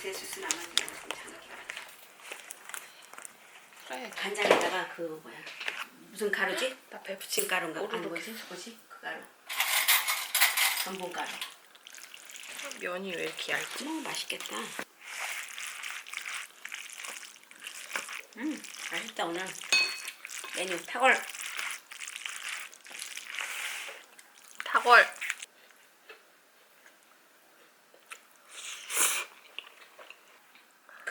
제수스 나만 괜찮아. 그래. 간장에다가 그 뭐야 무슨 가루지? 나 배부치. 부침 가루인가? 아니 오르륵. 뭐지? 뭐지? 그 가루. 전분 가루. 면이 왜 이렇게 얇지? 음 맛있겠다. 음 맛있다 오늘 메뉴 탁월. 타골.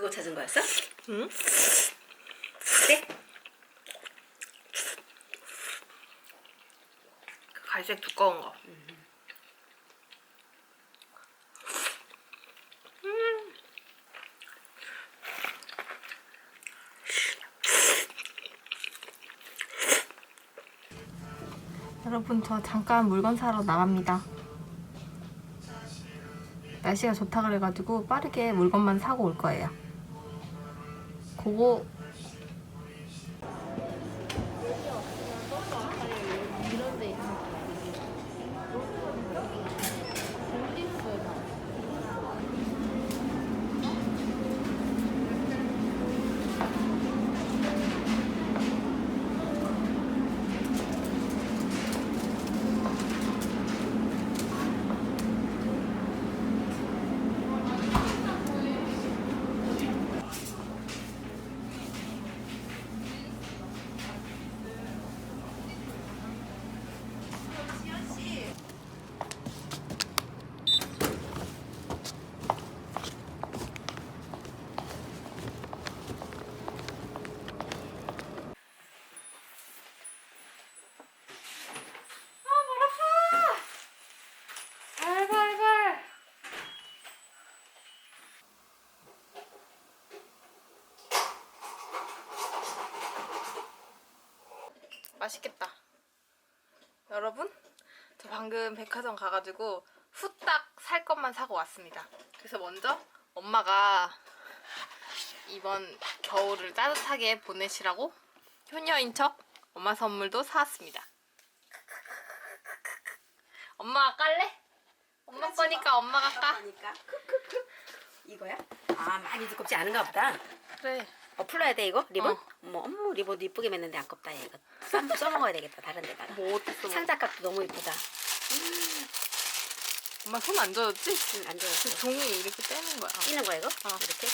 그거 찾은 거였어? 응? 네? 그 갈색 두꺼운 거. 여러분 저 잠깐 물건 사러 나갑니다. 날씨가 좋다 그래가지고 빠르게 물건만 사고 올 거예요. 그거 맛있겠다. 여러분, 저 방금 백화점 가가지고 후딱 살 것만 사고 왔습니다. 그래서 먼저 엄마가 이번 겨울을 따뜻하게 보내시라고 효녀인 척 엄마 선물도 사왔습니다. 엄마가 깔래? 엄마 거니까 엄마가 까. 이거야? 아 많이 두껍지 않은가 보다. 그래. 어 풀러야 돼 이거 리본? 어. 어머 어머 리본도 이쁘게 맸는데 아깝다 얘 이거. 써, 써먹어야 되겠다 다른 데다가. 뭐? 뭐. 상자값도 너무 이쁘다. 엄마 손 안 젖었지? 응, 안그 좋았어. 종이 이렇게 떼는 거야. 끼는 거야 이거? 어. 이렇게?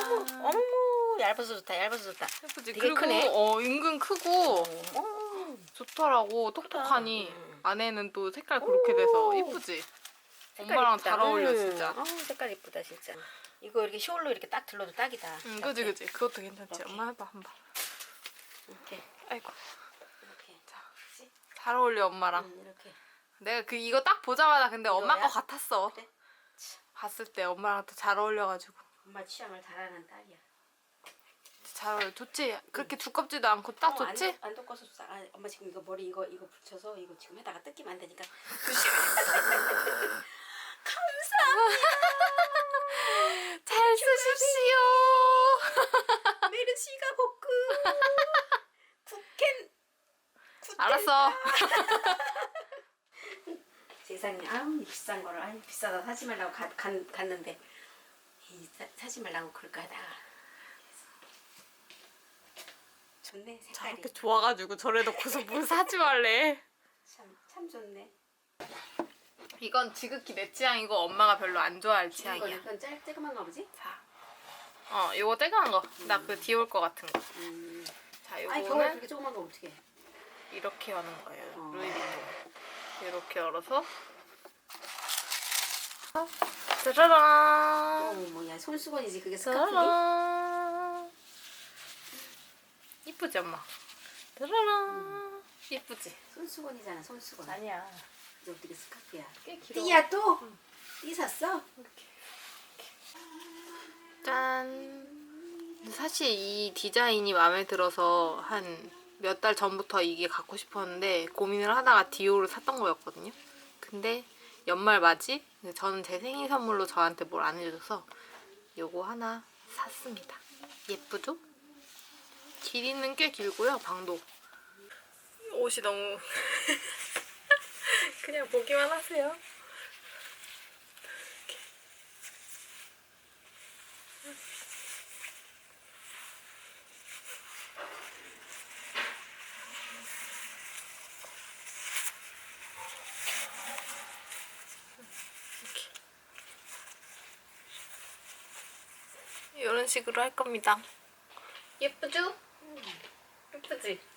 어머. 어머 어머 얇아서 좋다 얇아서 좋다. 예쁘지? 되게 그리고 크네. 어 은근 크고 어머 좋더라고. 똑똑하니 음. 안에는 또 색깔 그렇게 돼서 오. 예쁘지? 색깔 엄마랑 이쁘다. 잘 어울려 음. 진짜. 어 색깔 이쁘다 진짜. 이거 이렇게 숄로 이렇게 딱 들러도 딱이다. 응, 그지 이렇게. 그지. 그것도 괜찮지. 이렇게. 엄마 해봐 한번. 이렇게 아이고 이렇게. 자, 잘 어울려 엄마랑. 음, 이렇게. 내가 그 이거 딱 보자마자 근데 엄마 이거야? 거 같았어. 그래? 봤을 때 엄마랑 더 잘 어울려가지고 엄마 취향을 잘 아는 딸이야. 잘 어울려. 좋지? 그렇게 두껍지도 않고 딱 어, 안 좋지? 덮- 안 덮어서 좋다. 아, 엄마 지금 이거 머리 이거 이거 붙여서 이거 지금 해다가 뜯기면 안 되니까. 잘 쓰십시오. 메르시가 복구. 국캔. 알았어. 세상에 아우 이 비싼 거를 아유 비싸다 사지 말라고 가, 간, 갔는데 이, 사, 사지 말라고 그럴까 하다가 좋네 색깔이 저렇게 좋아가지고 저래 놓고서 뭘 사지 말래. 참, 참 좋네 이건 지극히 내 취향이고 엄마가 별로 안 좋아할 취향이야. 약간 짤 쬐그만가 보지? 자, 어, 요거 떼가한 거. 나 그 디올 거 같은 거. 음. 자, 아니 겨울 요거는 그렇게 조그만 거 어떻게 해? 이렇게 여는 거예요. 어. 루이비통. 이렇게 열어서. 짜라란. 어 뭐야 손수건이지 그게 스카프니? 짜라란. 이쁘지 엄마? 짜라란. 이쁘지? 손수건이잖아 손수건 아니야. 이제 어떻게 스카프야 꽤 길어. 띠야 또? 띠 샀어? 짠. 근데 사실 이 디자인이 마음에 들어서 한 몇 달 전부터 이게 갖고 싶었는데 고민을 하다가 디오를 샀던 거였거든요. 근데 연말 맞이? 근데 저는 제 생일 선물로 저한테 뭘 안 해줘서 요거 하나 샀습니다. 예쁘죠? 길이는 꽤 길고요, 방도. 옷이 너무 그냥 보기만 하세요. 이런 식으로 할 겁니다. 예쁘죠? 예쁘지?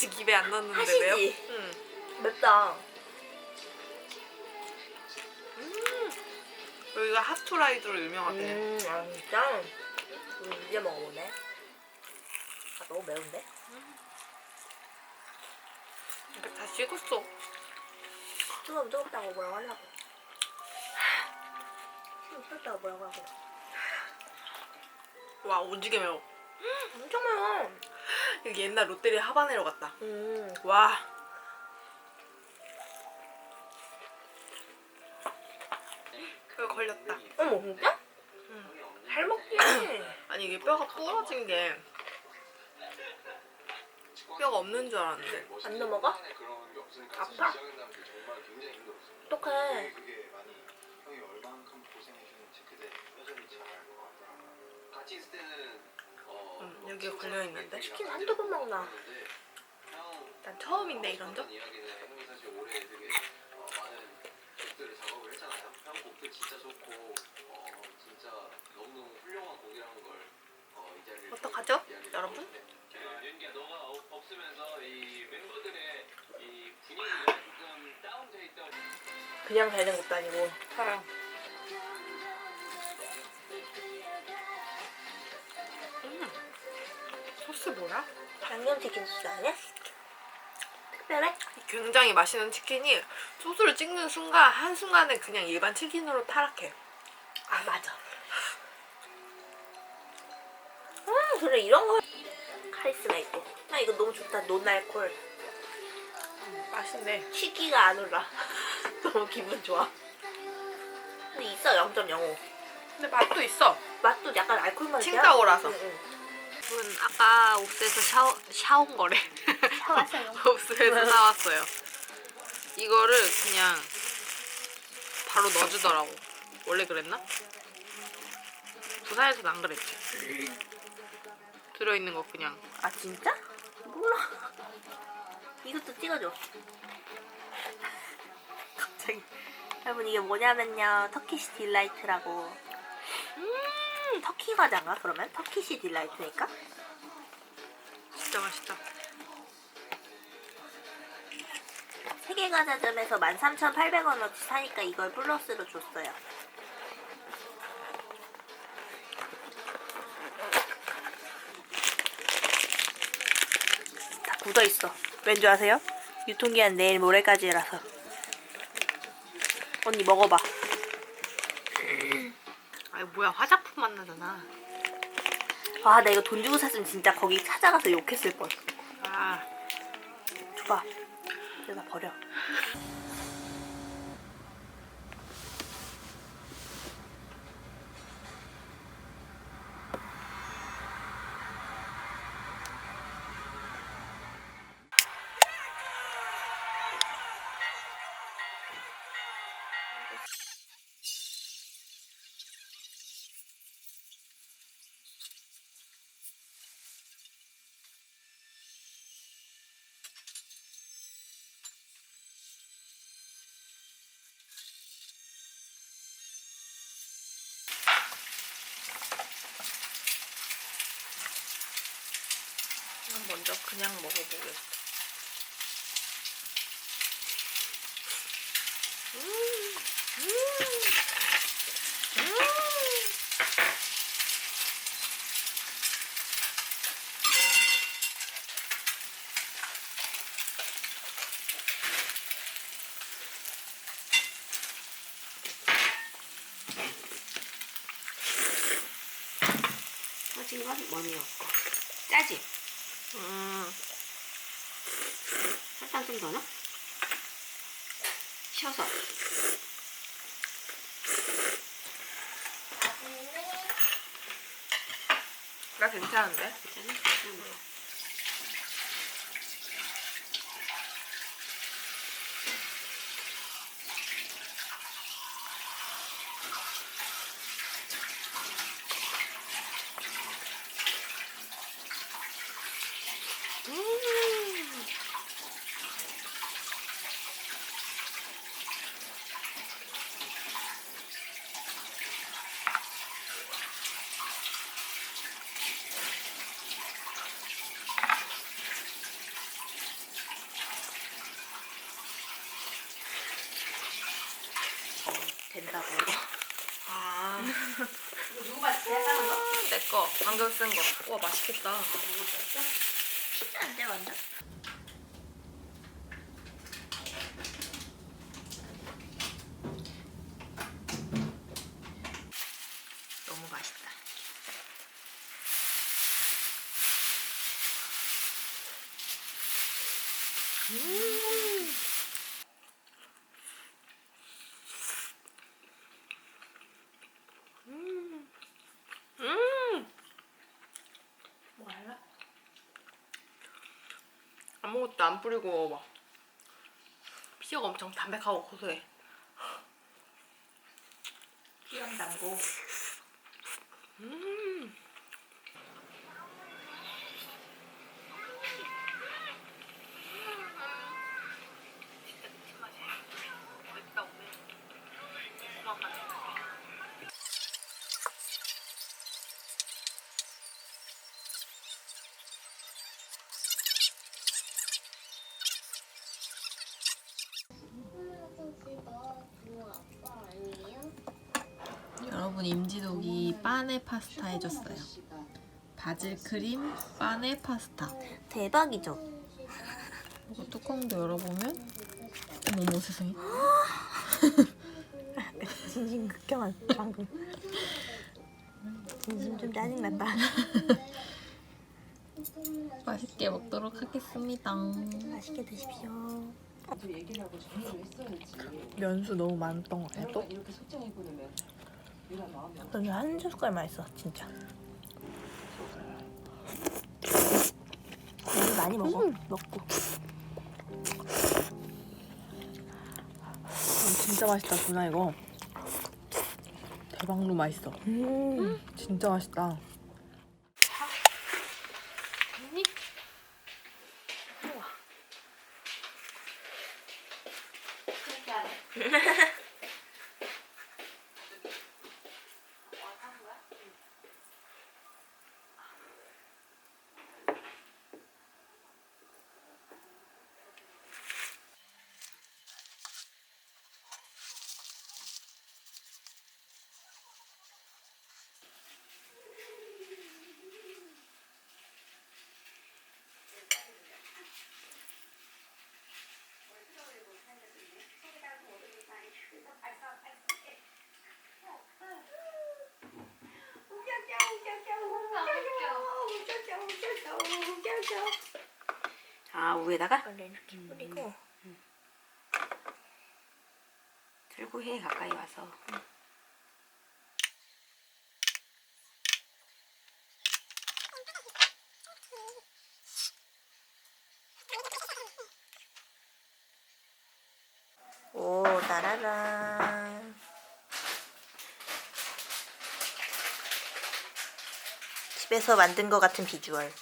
아직 입에 안 넣었는데 하시지. 왜요? 응. 맵다. 여기가 핫토라이드로 유명하대. 음, 아 진짜? 우리 이제 먹어보네. 아 너무 매운데? 이거 다 식었어. 뜨거우면 뜨겁다고 뭐라고 하려고. 좀 뜨겁다고 뭐라고 하고. 와 오지게 매워. 엄청 매워. 이게 옛날 롯데리아 하바네로 같다. 음. 와. 그거 걸렸다. 어머 진짜? 응. 잘 먹지. 아니 이게 뼈가 부러진 게 뼈가 없는 줄 알았는데. 안 넘어가? 아파? 어떡해. 같이 있을 때는 어, 음, 여기가 걸려 있는데. 치킨 한두 번 먹나? 난 처음인데 이런 적? 어떡하죠, 여러분? 하고 있는데. 야, 윤기야 너가 소스 뭐야? 양념치킨 소스 아니야? 특별해? 굉장히 맛있는 치킨이 소스를 찍는 순간 한 순간에 그냥 일반 치킨으로 타락해. 아 맞아. 음 그래 이런 거 카리스마 있고. 나 이거 너무 좋다. 노날콜. 맛있네. 치기가 안 올라. 너무 기분 좋아. 근데 있어 0.05. 근데 맛도 있어. 맛도 약간 알콜 맛이야. 칭따오라서. 응, 응. 분 아까 옥수에서 샤워 샤온 거래. 사왔어요. 옥수에서 사왔어요. 이거를 그냥 바로 넣어주더라고. 원래 그랬나? 부산에서는 안 그랬지. 들어있는 거 그냥. 아 진짜? 몰라. 이것도 찍어줘. 갑자기. 여러분 이게 뭐냐면요 터키시 딜라이트라고. 음 터키 과자인가 그러면? 터키시 딜라이트니까? 진짜 맛있다. 세계 과자점에서 13,800원어치 사니까 이걸 플러스로 줬어요. 다 굳어 있어. 왠줄 아세요? 유통기한 내일 모레까지라서. 언니 먹어봐. 아이 뭐야 화장품 만나잖아. 와, 나 이거 돈 주고 샀으면 진짜 거기 찾아가서 욕했을 뻔. 아 줘봐. 여기다 버려. 난 먼저 그냥 먹어보겠어. 음, 음, 음. 터지는 건 많이 넣고. 짜지? 음, 설탕 좀 더 넣어? 쉬어서. 나 괜찮은데? 괜찮아? 응. 이거 누구 맛이야? 다른 거? 내 거. 방금 쓴 거. 와 맛있겠다. 안돼 완전. 너무 맛있다. 뭐 할라? 아무 것도 안 뿌리고 먹어봐. 피자가 엄청 담백하고 고소해. 피랑 담고. 여러분 임지독이 빠네 파스타 해줬어요. 바질 크림 빠네 파스타. 대박이죠. 이거 뚜껑도 열어보면 어머머 세상에. 진심 극혐한 방금. 진심 좀 짜증난다. 맛있게 먹도록 하겠습니다. 맛있게 드십시오. 면수 너무 많았던 거 같아요. 또? 저는 한 숟갈만 있어 진짜. 많이 먹어. 먹고. 진짜 맛있다 누나 이거 대박로 맛있어 음. 진짜 맛있다 언니? 그렇게 하네. 아 위에다가? 원래 이렇게 뿌리고. 들고 해 가까이 와서. 오 따라란 집에서 만든 것 같은 비주얼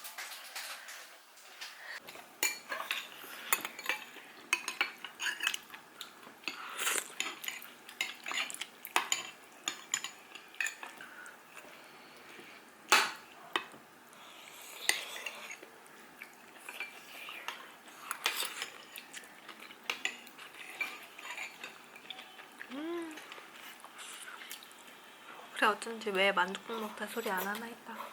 그래 어쩐지 왜 만두국 먹다 소리 안 하나 했다.